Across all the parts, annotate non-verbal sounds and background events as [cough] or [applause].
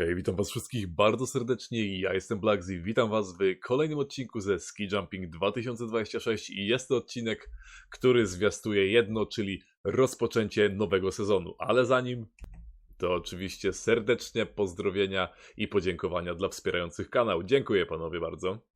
Hej, witam was wszystkich bardzo serdecznie, ja jestem Blackzy, witam was w kolejnym odcinku ze Ski Jumping 2026 i jest to odcinek, który zwiastuje jedno, czyli rozpoczęcie nowego sezonu, ale zanim to oczywiście serdecznie pozdrowienia i podziękowania dla wspierających kanał. Dziękuję panowie bardzo.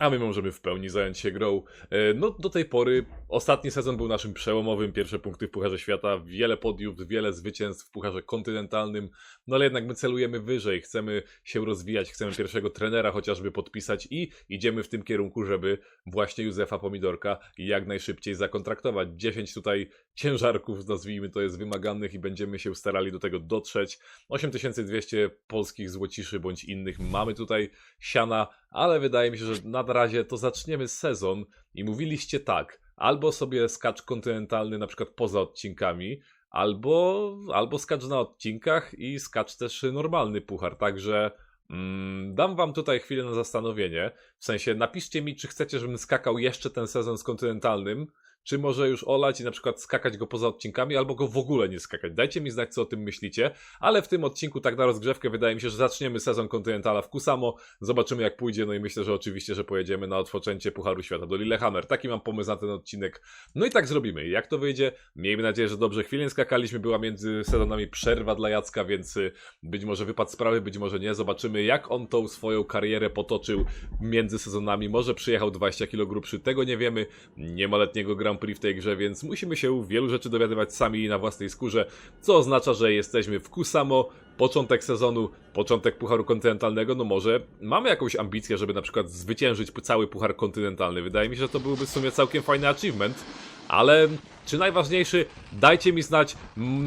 A my możemy w pełni zająć się grą. E, No, do tej pory ostatni sezon był naszym przełomowym. Pierwsze punkty w Pucharze Świata, wiele podiów, wiele zwycięstw w Pucharze Kontynentalnym. No ale jednak my celujemy wyżej, chcemy się rozwijać, chcemy pierwszego trenera chociażby podpisać i idziemy w tym kierunku, żeby właśnie Józefa Pomidorka jak najszybciej zakontraktować. 10 tutaj ciężarków, nazwijmy to, jest wymaganych i będziemy się starali do tego dotrzeć. 8200 polskich złociszy bądź innych mamy tutaj siana, ale wydaje mi się, że na razie to zaczniemy sezon i mówiliście tak, albo sobie skacz kontynentalny na przykład poza odcinkami, albo, albo skacz na odcinkach i skacz też normalny puchar, także mm, dam wam tutaj chwilę na zastanowienie, w sensie napiszcie mi, czy chcecie, żebym skakał jeszcze ten sezon z kontynentalnym, czy może już olać i na przykład skakać go poza odcinkami, albo go w ogóle nie skakać. Dajcie mi znać, co o tym myślicie, ale w tym odcinku, tak na rozgrzewkę, wydaje mi się, że zaczniemy sezon kontynentala w Kusamo, zobaczymy jak pójdzie, no i myślę, że oczywiście, że pojedziemy na odpoczęcie Pucharu Świata do Lillehammer. Taki mam pomysł na ten odcinek. No i tak zrobimy. Jak to wyjdzie? Miejmy nadzieję, że dobrze. Chwilę skakaliśmy, była między sezonami przerwa dla Jacka, więc y, być może wypadł sprawy, być może nie. Zobaczymy, jak on tą swoją karierę potoczył między sezonami. Może przyjechał 20 kg grubszy, tego nie wiemy. Nie ma letniego Grand Prix w tej grze, więc musimy się wielu rzeczy dowiadywać sami na własnej skórze, co oznacza, że jesteśmy w Kusamo, początek sezonu, początek Pucharu Kontynentalnego, no może mamy jakąś ambicję, żeby na przykład zwyciężyć cały Puchar Kontynentalny. Wydaje mi się, że to byłby w sumie całkiem fajny achievement, ale czy najważniejszy, dajcie mi znać,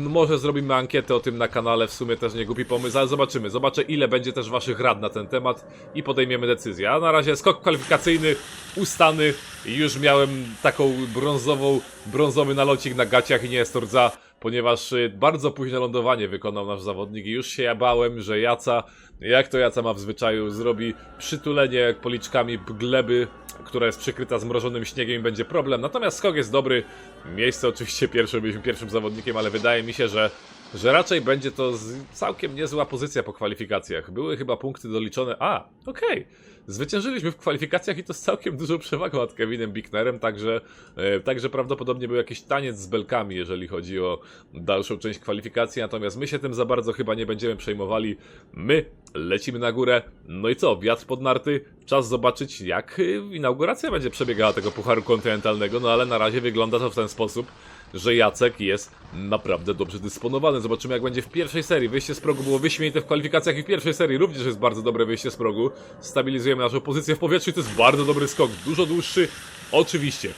może zrobimy ankietę o tym na kanale, w sumie też nie głupi pomysł, ale zobaczymy, zobaczę ile będzie też waszych rad na ten temat i podejmiemy decyzję. A na razie skok kwalifikacyjny, ustany, już miałem taką brązową, brązowy nalocik na gaciach i nie jest to rdza, ponieważ y, bardzo późne lądowanie wykonał nasz zawodnik i już się ja bałem, że Jaca, jak to Jaca ma w zwyczaju, zrobi przytulenie policzkami gleby, która jest przykryta zmrożonym śniegiem i będzie problem. Natomiast skok jest dobry, miejsce oczywiście pierwsze, byliśmy pierwszym zawodnikiem, ale wydaje mi się, że że raczej będzie to całkiem niezła pozycja po kwalifikacjach. Były chyba punkty doliczone. A, okej. Zwyciężyliśmy w kwalifikacjach i to z całkiem dużą przewagą nad Kevinem Bicknerem, także, e, także prawdopodobnie był jakiś taniec z belkami, jeżeli chodzi o dalszą część kwalifikacji. Natomiast my się tym za bardzo chyba nie będziemy przejmowali. My lecimy na górę. No i co? Wiatr pod narty. Czas zobaczyć, jak y, inauguracja będzie przebiegała tego Pucharu Kontynentalnego. No ale na razie wygląda to w ten sposób, że Jacek jest naprawdę dobrze dysponowany. Zobaczymy, jak będzie w pierwszej serii. Wyjście z progu było wyśmienite w kwalifikacjach i w pierwszej serii również jest bardzo dobre wyjście z progu. Stabilizujemy naszą pozycję w powietrzu i to jest bardzo dobry skok. Dużo dłuższy, oczywiście.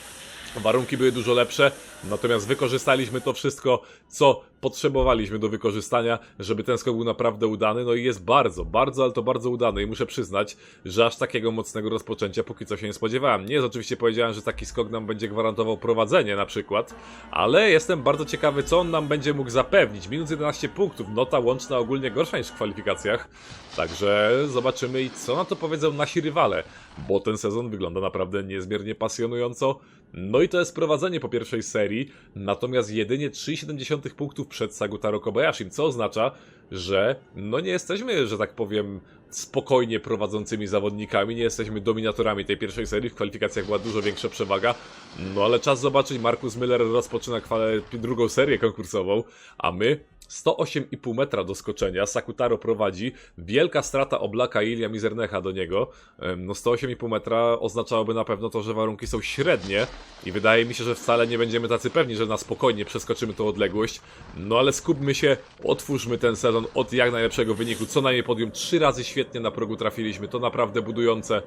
Warunki były dużo lepsze, natomiast wykorzystaliśmy to wszystko, co potrzebowaliśmy do wykorzystania, żeby ten skok był naprawdę udany. No i jest bardzo, bardzo, ale to bardzo udany. I muszę przyznać, że aż takiego mocnego rozpoczęcia póki co się nie spodziewałem. Nie jest oczywiście powiedziałem, że taki skok nam będzie gwarantował prowadzenie na przykład, ale jestem bardzo ciekawy, co on nam będzie mógł zapewnić. Minus 11 punktów, nota łączna ogólnie gorsza niż w kwalifikacjach. Także zobaczymy i co na to powiedzą nasi rywale, bo ten sezon wygląda naprawdę niezmiernie pasjonująco. No i to jest prowadzenie po pierwszej serii, natomiast jedynie 3,7 punktów przed Sagutaro Kobayashim, co oznacza, że no nie jesteśmy, że tak powiem, spokojnie prowadzącymi zawodnikami, nie jesteśmy dominatorami tej pierwszej serii, w kwalifikacjach była dużo większa przewaga, no ale czas zobaczyć, Markus Miller rozpoczyna drugą serię konkursową, a my 108,5 metra do skoczenia, Sakutaro prowadzi, wielka strata Oblaka i Ilya Mizernecha do niego, no 108,5 metra oznaczałoby na pewno to, że warunki są średnie i wydaje mi się, że wcale nie będziemy tacy pewni, że na spokojnie przeskoczymy tą odległość, no ale skupmy się, otwórzmy ten sezon od jak najlepszego wyniku, co najmniej podium, trzy razy świetnie na progu trafiliśmy, to naprawdę budujące,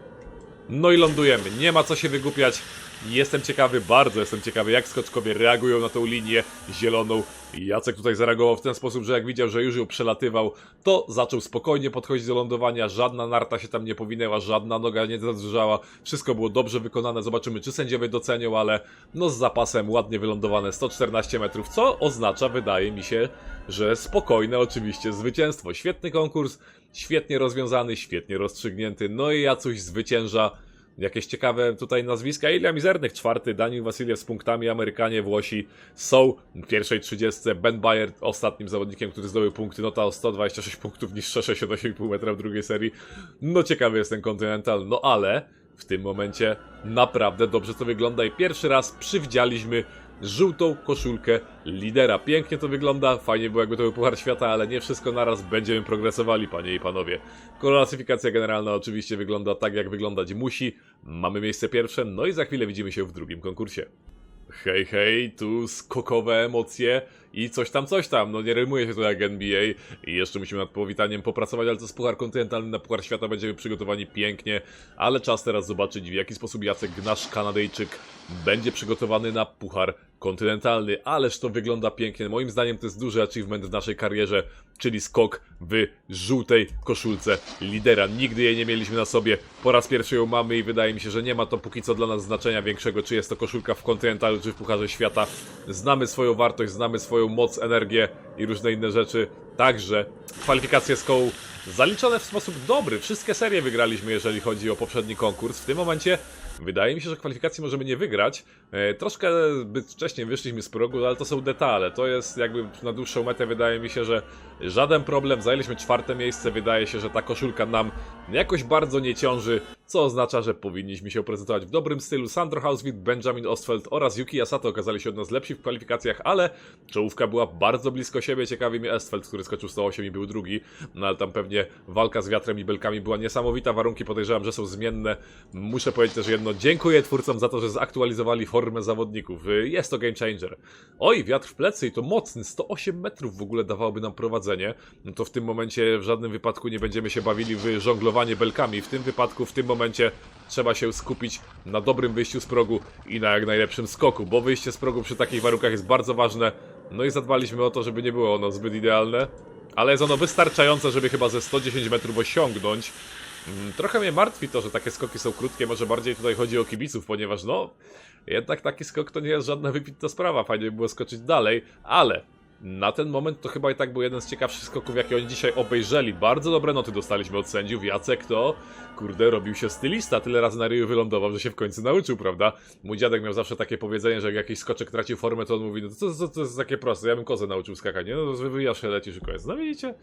no i lądujemy. Nie ma co się wygłupiać. Jestem ciekawy, bardzo jestem ciekawy, jak skoczkowie reagują na tą linię zieloną. Jacek tutaj zareagował w ten sposób, że jak widział, że już ją przelatywał, to zaczął spokojnie podchodzić do lądowania. Żadna narta się tam nie powinęła, żadna noga nie zadrżała. Wszystko było dobrze wykonane. Zobaczymy, czy sędziowie docenią, ale no z zapasem ładnie wylądowane 114 metrów, co oznacza, wydaje mi się, że spokojne oczywiście zwycięstwo. Świetny konkurs, świetnie rozwiązany, świetnie rozstrzygnięty. No i Jacuś zwycięża. Jakieś ciekawe tutaj nazwiska. Ilia Mizernych, czwarty, Daniel Wasiliew z punktami, Amerykanie, Włosi są w pierwszej 30. Ben Bayer ostatnim zawodnikiem, który zdobył punkty, nota o 126 punktów niż 68,5 metra w drugiej serii. No ciekawy jest ten Continental, no ale w tym momencie naprawdę dobrze to wygląda i pierwszy raz przywdzialiśmy żółtą koszulkę lidera. Pięknie to wygląda, fajnie było jakby to był Puchar Świata, ale nie wszystko naraz będziemy progresowali, panie i panowie. Klasyfikacja generalna oczywiście wygląda tak, jak wyglądać musi. Mamy miejsce pierwsze, no i za chwilę widzimy się w drugim konkursie. Hej, hej, tu skokowe emocje i coś tam, coś tam. No nie rymuje się to jak NBA i jeszcze musimy nad powitaniem popracować, ale to z Puchar Kontynentalny na Puchar Świata będziemy przygotowani pięknie, ale czas teraz zobaczyć w jaki sposób Jacek, nasz Kanadyjczyk, będzie przygotowany na Puchar Kontynentalny. Ależ to wygląda pięknie. Moim zdaniem to jest duży achievement w naszej karierze, czyli skok w żółtej koszulce lidera. Nigdy jej nie mieliśmy na sobie. Po raz pierwszy ją mamy i wydaje mi się, że nie ma to póki co dla nas znaczenia większego, czy jest to koszulka w Kontynentalu, czy w Pucharze Świata. Znamy swoją wartość, znamy swoją moc, energię i różne inne rzeczy. Także kwalifikacje z kołu zaliczone w sposób dobry. Wszystkie serie wygraliśmy, jeżeli chodzi o poprzedni konkurs. W tym momencie wydaje mi się, że kwalifikacji możemy nie wygrać. E, troszkę zbyt wcześniej wyszliśmy z progu, ale to są detale. To jest jakby na dłuższą metę wydaje mi się, że żaden problem. Zajęliśmy czwarte miejsce. Wydaje się, że ta koszulka nam jakoś bardzo nie ciąży, co oznacza, że powinniśmy się prezentować w dobrym stylu. Sandro Hauswit, Benjamin Ostfeld oraz Yuki Asato okazali się od nas lepsi w kwalifikacjach, ale czołówka była bardzo blisko siebie. Ciekawi mnie Estfeld, który skoczył 108 i był drugi, no ale tam pewnie walka z wiatrem i belkami była niesamowita. Warunki podejrzewam, że są zmienne. Muszę powiedzieć też jedno, dziękuję twórcom za to, że zaktualizowali formę zawodników. Jest to game changer. Oj, wiatr w plecy i to mocny, 108 metrów w ogóle dawałoby nam prowadzenie. No to w tym momencie w żadnym wypadku nie będziemy się bawili w żonglowanie belkami. W tym wypadku, w tym momencie trzeba się skupić na dobrym wyjściu z progu i na jak najlepszym skoku, bo wyjście z progu przy takich warunkach jest bardzo ważne. No i zadbaliśmy o to, żeby nie było ono zbyt idealne, ale jest ono wystarczające, żeby chyba ze 110 metrów osiągnąć. Mm, Trochę mnie martwi to, że takie skoki są krótkie, może bardziej tutaj chodzi o kibiców, ponieważ no, jednak taki skok to nie jest żadna wypitna sprawa, fajnie by było skoczyć dalej, ale na ten moment to chyba i tak był jeden z ciekawszych skoków, jakie oni dzisiaj obejrzeli. Bardzo dobre noty dostaliśmy od sędziów. Jacek to, kurde, robił się stylista. Tyle razy na ryju wylądował, że się w końcu nauczył, prawda? Mój dziadek miał zawsze takie powiedzenie, że jak jakiś skoczek tracił formę, to on mówi, no to, to, to jest takie proste, ja bym kozę nauczył skakać, nie? No to wywijasz się, lecisz i koniec. No widzicie?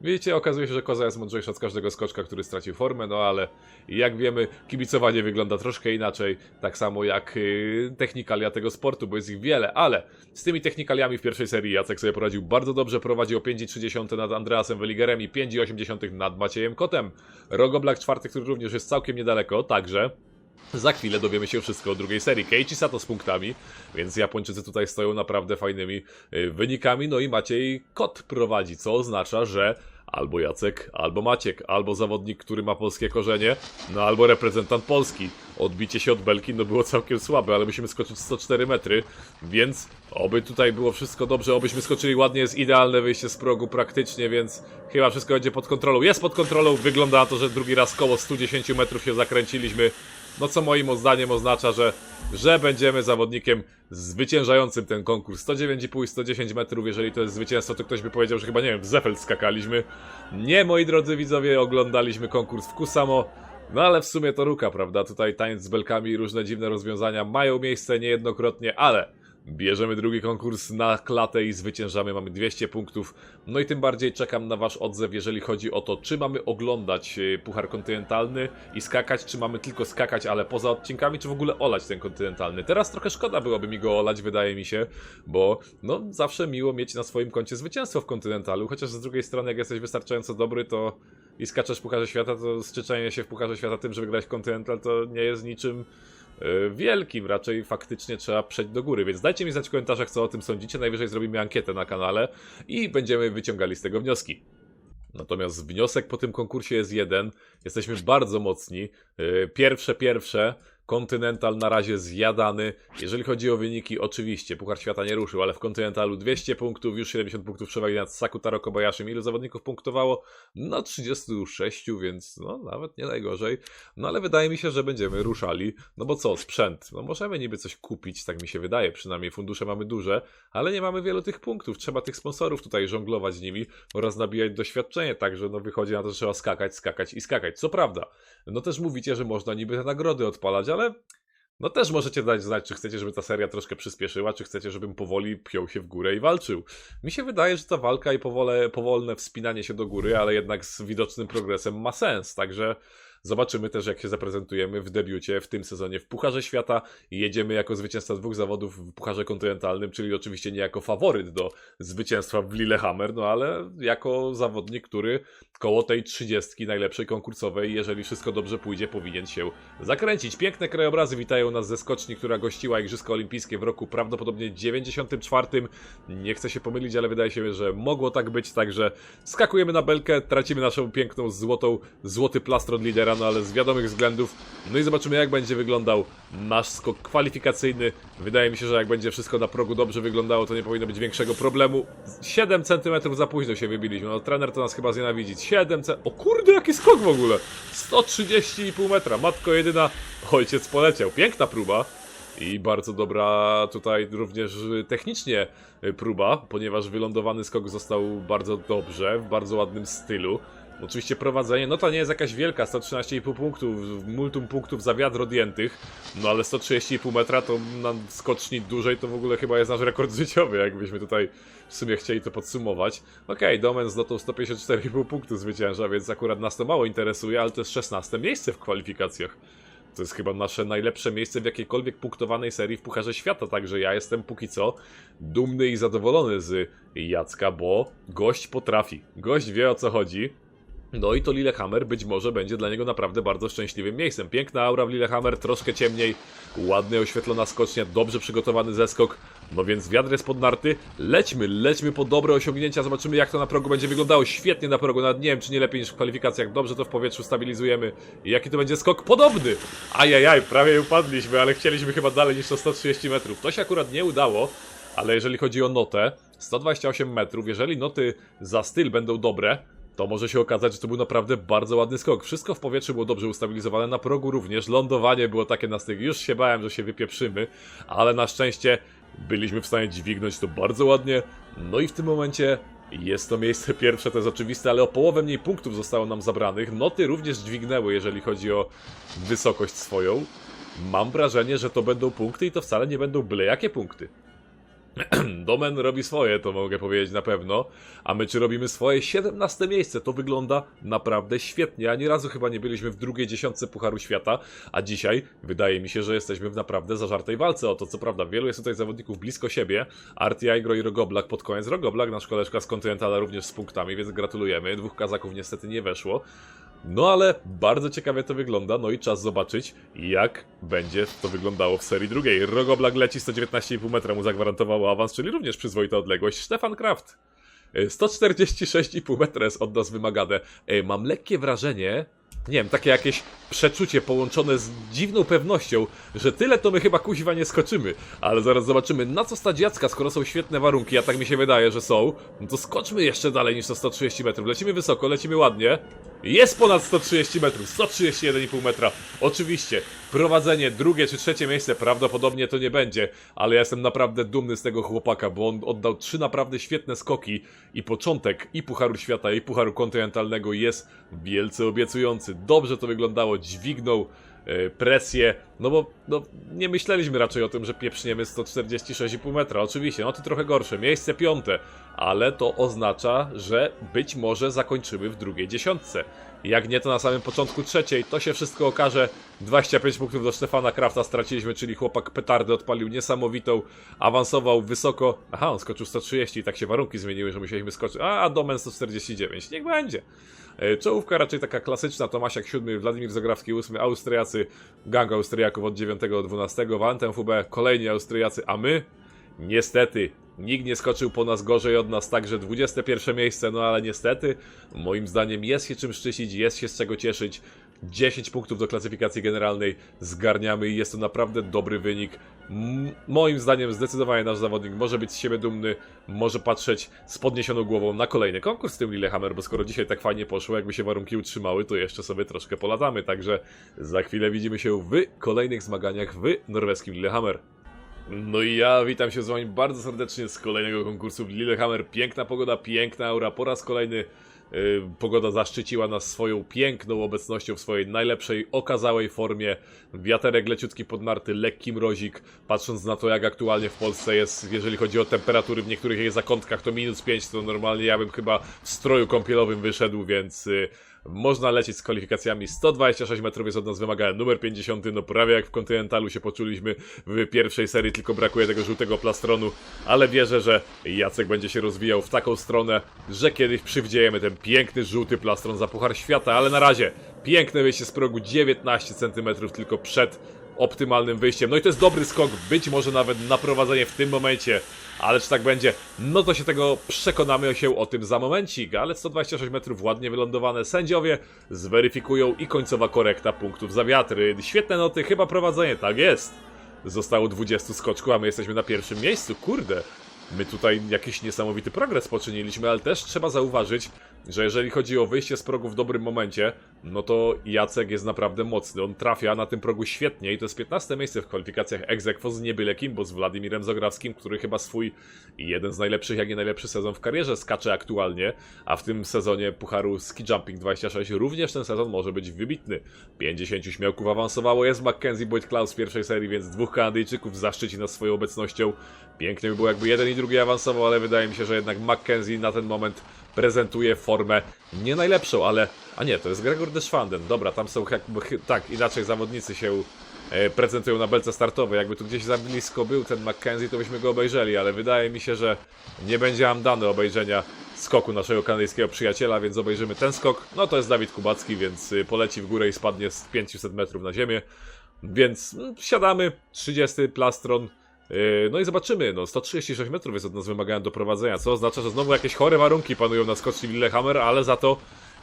Widzicie, okazuje się, że koza jest mądrzejsza od każdego skoczka, który stracił formę, no ale jak wiemy, kibicowanie wygląda troszkę inaczej, tak samo jak yy, technikalia tego sportu, bo jest ich wiele, ale z tymi technikaliami w pierwszej serii Jacek sobie poradził bardzo dobrze, prowadzi o 5,3 nad Andreasem Weligerem i 5,8 nad Maciejem Kotem. Rogo Black czwarty, który również jest całkiem niedaleko, także za chwilę dowiemy się wszystko o drugiej serii. Keiichi Sato z punktami, więc Japończycy tutaj stoją naprawdę fajnymi y, wynikami. No i Maciej Kot prowadzi, co oznacza, że albo Jacek, albo Maciek, albo zawodnik, który ma polskie korzenie, no albo reprezentant Polski. Odbicie się od belki no było całkiem słabe, ale musimy skoczyć 104 metry, więc oby tutaj było wszystko dobrze, obyśmy skoczyli ładnie, jest idealne wyjście z progu praktycznie, więc chyba wszystko będzie pod kontrolą. Jest pod kontrolą, wygląda na to, że drugi raz koło 110 metrów się zakręciliśmy. No co moim zdaniem oznacza, że, że będziemy zawodnikiem zwyciężającym ten konkurs. 109,5 i 110 metrów, jeżeli to jest zwycięstwo, to ktoś by powiedział, że chyba, nie wiem, w Zefeld skakaliśmy. Nie, moi drodzy widzowie, oglądaliśmy konkurs w Kusamo. No ale w sumie to ruka, prawda? Tutaj tańc z belkami i różne dziwne rozwiązania mają miejsce niejednokrotnie, ale bierzemy drugi konkurs na klatę i zwyciężamy, mamy 200 punktów. No i tym bardziej czekam na wasz odzew, jeżeli chodzi o to, czy mamy oglądać e, Puchar Kontynentalny i skakać, czy mamy tylko skakać, ale poza odcinkami, czy w ogóle olać ten kontynentalny. Teraz trochę szkoda byłoby mi go olać, wydaje mi się, bo no zawsze miło mieć na swoim koncie zwycięstwo w kontynentalu, chociaż z drugiej strony, jak jesteś wystarczająco dobry, to i skaczesz w Pucharze Świata, to skrzyczenie się w Pucharze Świata tym, że wygrałeś kontynental, to nie jest niczym wielkim, raczej faktycznie trzeba przejść do góry, więc dajcie mi znać w komentarzach, co o tym sądzicie, najwyżej zrobimy ankietę na kanale i będziemy wyciągali z tego wnioski. Natomiast wniosek po tym konkursie jest jeden. Jesteśmy bardzo mocni. Yy, Pierwsze, pierwsze. Kontynental na razie zjadany. Jeżeli chodzi o wyniki, oczywiście Puchar Świata nie ruszył, ale w Kontynentalu 200 punktów, już 70 punktów przewagi nad Sakutaro Kobayashim. Ilu zawodników punktowało? No 36, więc no nawet nie najgorzej. No ale wydaje mi się, że będziemy ruszali. No bo co, sprzęt. No możemy niby coś kupić, tak mi się wydaje, przynajmniej fundusze mamy duże, ale nie mamy wielu tych punktów. Trzeba tych sponsorów tutaj żonglować nimi oraz nabijać doświadczenie, także no wychodzi na to, że trzeba skakać, skakać i skakać. Co prawda, no też mówicie, że można niby te nagrody odpalać, ale no też możecie dać znać, czy chcecie, żeby ta seria troszkę przyspieszyła, czy chcecie, żebym powoli piął się w górę i walczył. Mi się wydaje, że ta walka i powole, powolne wspinanie się do góry, ale jednak z widocznym progresem ma sens, także Zobaczymy też, jak się zaprezentujemy w debiucie w tym sezonie w Pucharze Świata. Jedziemy jako zwycięzca dwóch zawodów w Pucharze Kontynentalnym, czyli oczywiście nie jako faworyt do zwycięstwa w Lillehammer, no ale jako zawodnik, który koło tej trzydziestki najlepszej konkursowej, jeżeli wszystko dobrze pójdzie, powinien się zakręcić. Piękne krajobrazy witają nas ze skoczni, która gościła Igrzyska Olimpijskie w roku prawdopodobnie 94. Nie chcę się pomylić, ale wydaje się, że mogło tak być, także skakujemy na belkę, tracimy naszą piękną złotą, złoty plastron lidera, no ale z wiadomych względów. No i zobaczymy jak będzie wyglądał nasz skok kwalifikacyjny. Wydaje mi się, że jak będzie wszystko na progu dobrze wyglądało, to nie powinno być większego problemu. 7 cm za późno się wybiliśmy, no trener to nas chyba znienawidzić. 7 cm... O kurde, jaki skok w ogóle! 130,5 metra, matko jedyna, ojciec poleciał. Piękna próba. I bardzo dobra tutaj również technicznie próba, ponieważ wylądowany skok został bardzo dobrze, w bardzo ładnym stylu. Oczywiście prowadzenie, no to nie jest jakaś wielka, 113,5 punktów, multum punktów za wiatr odjętych, no ale 130,5 metra to na skoczni dłużej to w ogóle chyba jest nasz rekord życiowy, jakbyśmy tutaj w sumie chcieli to podsumować. Okej, okay, Domen zdobył 154,5 punktów zwycięża, więc akurat nas to mało interesuje, ale to jest 16 miejsce w kwalifikacjach. To jest chyba nasze najlepsze miejsce w jakiejkolwiek punktowanej serii w Pucharze Świata, także ja jestem póki co dumny i zadowolony z Jacka, bo gość potrafi. Gość wie o co chodzi. No i to Lillehammer być może będzie dla niego naprawdę bardzo szczęśliwym miejscem. Piękna aura w Lillehammer, troszkę ciemniej, ładnie oświetlona skocznia, dobrze przygotowany zeskok. No więc wiatr jest pod narty, lećmy, lećmy po dobre osiągnięcia, zobaczymy jak to na progu będzie wyglądało. Świetnie na progu, nawet nie wiem czy nie lepiej niż w kwalifikacjach, dobrze to w powietrzu stabilizujemy. I jaki to będzie skok? Podobny! Ajajaj, prawie upadliśmy, ale chcieliśmy chyba dalej niż to 130 metrów. To się akurat nie udało, ale jeżeli chodzi o notę, 128 metrów, jeżeli noty za styl będą dobre, to może się okazać, że to był naprawdę bardzo ładny skok. Wszystko w powietrzu było dobrze ustabilizowane, na progu również, lądowanie było takie na styk. Już się bałem, że się wypieprzymy, ale na szczęście byliśmy w stanie dźwignąć to bardzo ładnie. No i w tym momencie jest to miejsce [laughs] pierwsze, to jest oczywiste, ale o połowę mniej punktów zostało nam zabranych. Noty również dźwignęły, jeżeli chodzi o wysokość swoją. Mam wrażenie, że to będą punkty i to wcale nie będą byle jakie punkty. [clears throat] Domen robi swoje, to mogę powiedzieć na pewno. A my czy robimy swoje? 17 miejsce. To wygląda naprawdę świetnie. Ani razu chyba nie byliśmy w drugiej dziesiątce Pucharu Świata, a dzisiaj wydaje mi się, że jesteśmy w naprawdę zażartej walce o to. Co prawda, wielu jest tutaj zawodników blisko siebie. Arti Aigro i Rogoblak pod koniec. Rogoblak, nasz koleżka z Kontynentala również z punktami, więc gratulujemy. Dwóch kazaków niestety nie weszło. No ale bardzo ciekawie to wygląda, no i czas zobaczyć, jak będzie to wyglądało w serii drugiej. Rogoblak leci 119,5 metra, mu zagwarantowało awans, czyli również przyzwoita odległość. Stefan Kraft 146,5 metra jest od nas wymagane. Mam lekkie wrażenie, nie wiem, takie jakieś przeczucie połączone z dziwną pewnością, że tyle to my chyba kuźwa nie skoczymy. Ale zaraz zobaczymy, na co stać Jacka, skoro są świetne warunki, a tak mi się wydaje, że są. No to skoczmy jeszcze dalej niż to 130 metrów. Lecimy wysoko, lecimy ładnie. Jest ponad 130 metrów, 131,5 metra. Oczywiście, prowadzenie drugie czy trzecie miejsce prawdopodobnie to nie będzie, ale ja jestem naprawdę dumny z tego chłopaka, bo on oddał trzy naprawdę świetne skoki i początek i Pucharu Świata i Pucharu Kontynentalnego jest wielce obiecujący. Dobrze to wyglądało, dźwignął e, presję, no bo no, nie myśleliśmy raczej o tym, że pieprzniemy 146,5 metra. Oczywiście, no to trochę gorsze, miejsce piąte, ale to oznacza, że być może zakończymy w drugiej dziesiątce. Jak nie, to na samym początku trzeciej, to się wszystko okaże. 25 punktów do Stefana Krafta straciliśmy, czyli chłopak petardy odpalił niesamowitą, awansował wysoko. Aha, on skoczył 130 i tak się warunki zmieniły, że musieliśmy skoczyć. A, Domen 149, niech będzie. E, czołówka raczej taka klasyczna, Tomasiak 7, Władimir Zagrawski 8, Austriacy, gang Austriaków od 9 do 12, Valentin Fube, kolejni Austriacy, a my niestety Nikt nie skoczył po nas gorzej od nas, także 21 miejsce, no ale niestety, moim zdaniem jest się czym szczycić, jest się z czego cieszyć. 10 punktów do klasyfikacji generalnej zgarniamy i jest to naprawdę dobry wynik. Moim zdaniem zdecydowanie nasz zawodnik może być z siebie dumny, może patrzeć z podniesioną głową na kolejny konkurs w tym Lillehammer, bo skoro dzisiaj tak fajnie poszło, jakby się warunki utrzymały, to jeszcze sobie troszkę polatamy, także za chwilę widzimy się w kolejnych zmaganiach w norweskim Lillehammer. No i ja witam się z wami bardzo serdecznie z kolejnego konkursu w Lillehammer. Piękna pogoda, piękna aura, po raz kolejny pogoda zaszczyciła nas swoją piękną obecnością w swojej najlepszej, okazałej formie. Wiaterek leciutki pod narty, lekki mrozik. Patrząc na to, jak aktualnie w Polsce jest, jeżeli chodzi o temperatury w niektórych jej zakątkach, to minus 5, to normalnie ja bym chyba w stroju kąpielowym wyszedł, więc yy, można lecieć z kwalifikacjami. 126 metrów jest od nas wymagany numer 50, no prawie jak w kontynentalu się poczuliśmy w pierwszej serii, tylko brakuje tego żółtego plastronu, ale wierzę, że Jacek będzie się rozwijał w taką stronę, że kiedyś przywdziejemy ten piękny żółty plastron za Puchar Świata, ale na razie piękne wyjście z progu 19 cm tylko przed optymalnym wyjściem. No i to jest dobry skok, być może nawet na prowadzenie w tym momencie, ale czy tak będzie? No to się tego przekonamy się o tym za momencik, ale 126 metrów ładnie wylądowane sędziowie zweryfikują i końcowa korekta punktów za wiatry. Świetne noty, chyba prowadzenie, tak jest. Zostało 20 skoczków, a my jesteśmy na pierwszym miejscu, kurde. My tutaj jakiś niesamowity progres poczyniliśmy, ale też trzeba zauważyć, że jeżeli chodzi o wyjście z progu w dobrym momencie, no to Jacek jest naprawdę mocny. On trafia na tym progu świetnie i to jest 15 miejsce w kwalifikacjach Exequo z niebylekim, bo z Władimirem Zograwskim, który chyba swój jeden z najlepszych, jak nie najlepszy sezon w karierze skacze aktualnie, a w tym sezonie Pucharu Ski Jumping 26 również ten sezon może być wybitny. 50 śmiałków awansowało, jest Mackenzie Boyd Klaus w pierwszej serii, więc dwóch Kanadyjczyków zaszczyci nas swoją obecnością. Pięknie by było jakby jeden i drugi awansował, ale wydaje mi się, że jednak Mackenzie na ten moment prezentuje formę nie najlepszą, ale... A nie, to jest Gregor Deschwanden. Dobra, tam są jakby... Tak, inaczej zawodnicy się e, prezentują na belce startowej. Jakby tu gdzieś za blisko był ten McKenzie, to byśmy go obejrzeli, ale wydaje mi się, że nie będzie nam dane obejrzenia skoku naszego kanadyjskiego przyjaciela, więc obejrzymy ten skok. No to jest Dawid Kubacki, więc y, poleci w górę i spadnie z 500 metrów na ziemię. Więc no, siadamy, 30 plastron, no i zobaczymy, no 136 metrów jest od nas wymagane do prowadzenia, co oznacza, że znowu jakieś chore warunki panują na skoczni Lillehammer, ale za to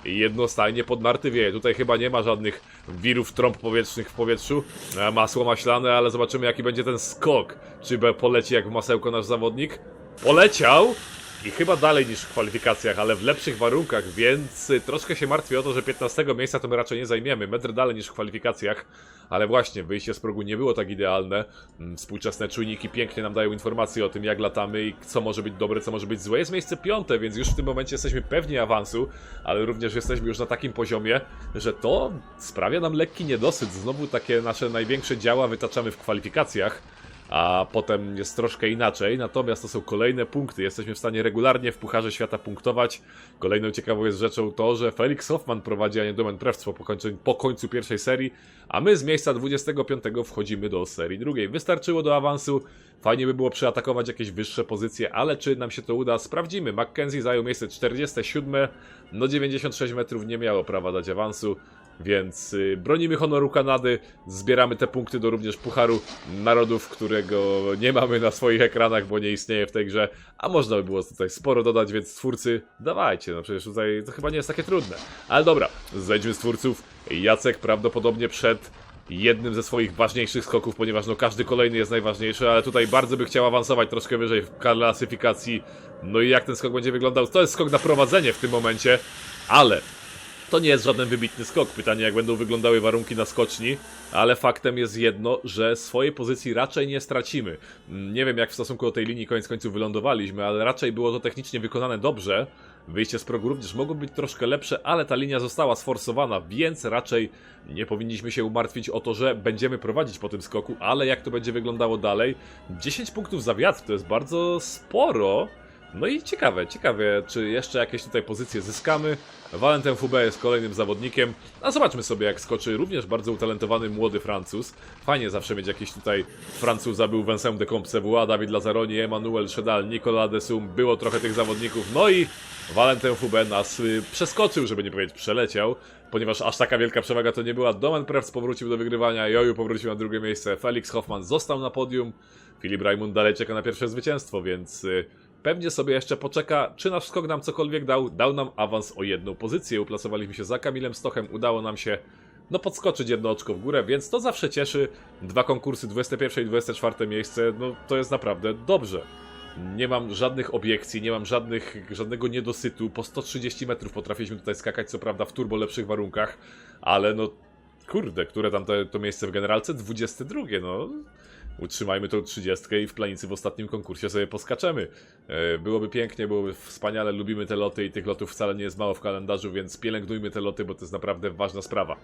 jednostajnie pod narty wieje. Tutaj chyba nie ma żadnych wirów trąb powietrznych w powietrzu, e, masło maślane, ale zobaczymy jaki będzie ten skok. Czy poleci jak w masełko nasz zawodnik? Poleciał! I chyba dalej niż w kwalifikacjach, ale w lepszych warunkach, więc troszkę się martwię o to, że 15 miejsca to my raczej nie zajmiemy. Metr dalej niż w kwalifikacjach, ale właśnie wyjście z progu nie było tak idealne. Mm, współczesne czujniki pięknie nam dają informacje o tym, jak latamy i co może być dobre, co może być złe. Jest miejsce piąte, więc już w tym momencie jesteśmy pewni awansu, ale również jesteśmy już na takim poziomie, że to sprawia nam lekki niedosyt. Znowu takie nasze największe działa wytaczamy w kwalifikacjach a potem jest troszkę inaczej. Natomiast to są kolejne punkty. Jesteśmy w stanie regularnie w Pucharze Świata punktować. Kolejną ciekawą jest rzeczą to, że Felix Hoffman prowadzi, a nie Domen Prewstwo po, końcu, po końcu pierwszej serii, a my z miejsca 25 wchodzimy do serii drugiej. Wystarczyło do awansu. Fajnie by było przeatakować jakieś wyższe pozycje, ale czy nam się to uda? Sprawdzimy. Mackenzie zajął miejsce 47, no 96 metrów nie miało prawa dać awansu. Więc y, bronimy honoru Kanady, zbieramy te punkty do również Pucharu Narodów, którego nie mamy na swoich ekranach, bo nie istnieje w tej grze, a można by było tutaj sporo dodać, więc twórcy, dawajcie, no przecież tutaj to chyba nie jest takie trudne. Ale dobra, zejdźmy z twórców. Jacek prawdopodobnie przed jednym ze swoich ważniejszych skoków, ponieważ no każdy kolejny jest najważniejszy, ale tutaj bardzo by chciał awansować troszkę wyżej w klasyfikacji. No i jak ten skok będzie wyglądał? To jest skok na prowadzenie w tym momencie, ale to nie jest żaden wybitny skok. Pytanie, jak będą wyglądały warunki na skoczni, ale faktem jest jedno, że swojej pozycji raczej nie stracimy. Nie wiem, jak w stosunku do tej linii koniec końców wylądowaliśmy, ale raczej było to technicznie wykonane dobrze. Wyjście z progu również mogło być troszkę lepsze, ale ta linia została sforsowana, więc raczej nie powinniśmy się umartwić o to, że będziemy prowadzić po tym skoku, ale jak to będzie wyglądało dalej? 10 punktów za wiatr to jest bardzo sporo. No i ciekawe, ciekawe, czy jeszcze jakieś tutaj pozycje zyskamy. Valentin Fube jest kolejnym zawodnikiem. A zobaczmy sobie, jak skoczy również bardzo utalentowany młody Francuz. Fajnie zawsze mieć jakiś tutaj Francuza, był Vincent de Compsevua, David Lazaroni, Emmanuel Chedal, Nicolas Desum. Było trochę tych zawodników. No i Valentin Fube nas y, przeskoczył, żeby nie powiedzieć przeleciał. Ponieważ aż taka wielka przewaga to nie była. Domen Prevs powrócił do wygrywania, Joju powrócił na drugie miejsce, Felix Hoffman został na podium. Filip Raimund dalej czeka na pierwsze zwycięstwo, więc... Pewnie sobie jeszcze poczeka, czy nasz skok nam cokolwiek dał. Dał nam awans o jedną pozycję. Uplasowaliśmy się za Kamilem Stochem. Udało nam się no podskoczyć jedno oczko w górę, więc to zawsze cieszy. Dwa konkursy, 21 i 24 miejsce, no to jest naprawdę dobrze. Nie mam żadnych obiekcji, nie mam żadnych, żadnego niedosytu. Po 130 metrów potrafiliśmy tutaj skakać, co prawda w turbo lepszych warunkach, ale no kurde, które tam to miejsce w generalce? 22, no. Utrzymajmy tą 30 i w planicy w ostatnim konkursie sobie poskaczemy. E, byłoby pięknie, byłoby wspaniale, lubimy te loty i tych lotów wcale nie jest mało w kalendarzu, więc pielęgnujmy te loty, bo to jest naprawdę ważna sprawa.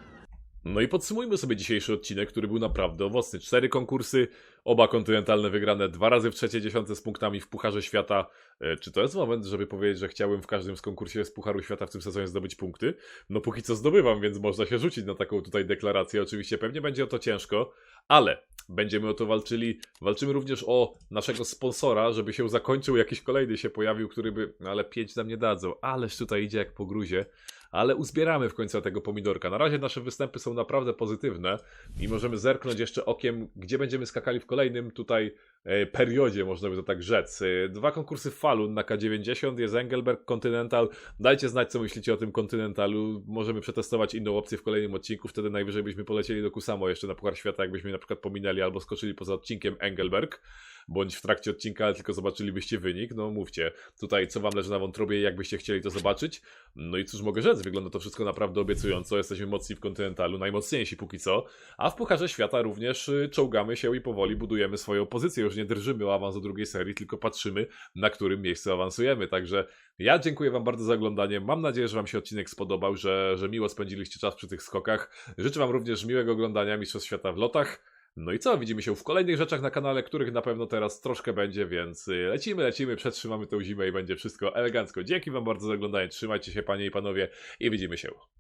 No i podsumujmy sobie dzisiejszy odcinek, który był naprawdę owocny. Cztery konkursy, oba kontynentalne wygrane, dwa razy w trzecie dziesiąte z punktami w Pucharze Świata. E, Czy to jest moment, żeby powiedzieć, że chciałem w każdym z konkursie z Pucharu Świata w tym sezonie zdobyć punkty? No póki co zdobywam, więc można się rzucić na taką tutaj deklarację. Oczywiście pewnie będzie o to ciężko, ale będziemy o to walczyli. Walczymy również o naszego sponsora, żeby się zakończył, jakiś kolejny się pojawił, który by, no ale pięć nam nie dadzą. Ależ tutaj idzie jak po gruzie. Ale uzbieramy w końcu tego pomidorka. Na razie nasze występy są naprawdę pozytywne i możemy zerknąć jeszcze okiem, gdzie będziemy skakali w kolejnym tutaj e, periodzie, można by to tak rzec. E, dwa konkursy Falun na K90, jest Engelberg Continental. Dajcie znać, co myślicie o tym Continentalu. Możemy przetestować inną opcję w kolejnym odcinku, wtedy najwyżej byśmy polecieli do Kusamo jeszcze na Puchar Świata, jakbyśmy na przykład pominęli albo skoczyli poza odcinkiem Engelberg bądź w trakcie odcinka, ale tylko zobaczylibyście wynik, no mówcie tutaj, co wam leży na wątrobie jakbyście chcieli to zobaczyć. No i cóż mogę rzec, wygląda to wszystko naprawdę obiecująco, jesteśmy mocni w kontynentalu, najmocniejsi póki co, a w Pucharze Świata również y, czołgamy się i powoli budujemy swoją pozycję, już nie drżymy o awans do drugiej serii, tylko patrzymy, na którym miejscu awansujemy, także ja dziękuję wam bardzo za oglądanie, mam nadzieję, że wam się odcinek spodobał, że, że miło spędziliście czas przy tych skokach, życzę wam również miłego oglądania Mistrzostw Świata w lotach, no i co? Widzimy się w kolejnych rzeczach na kanale, których na pewno teraz troszkę będzie, więc y, lecimy, lecimy, przetrzymamy tą zimę i będzie wszystko elegancko. Dzięki Wam bardzo za oglądanie, trzymajcie się Panie i Panowie i widzimy się.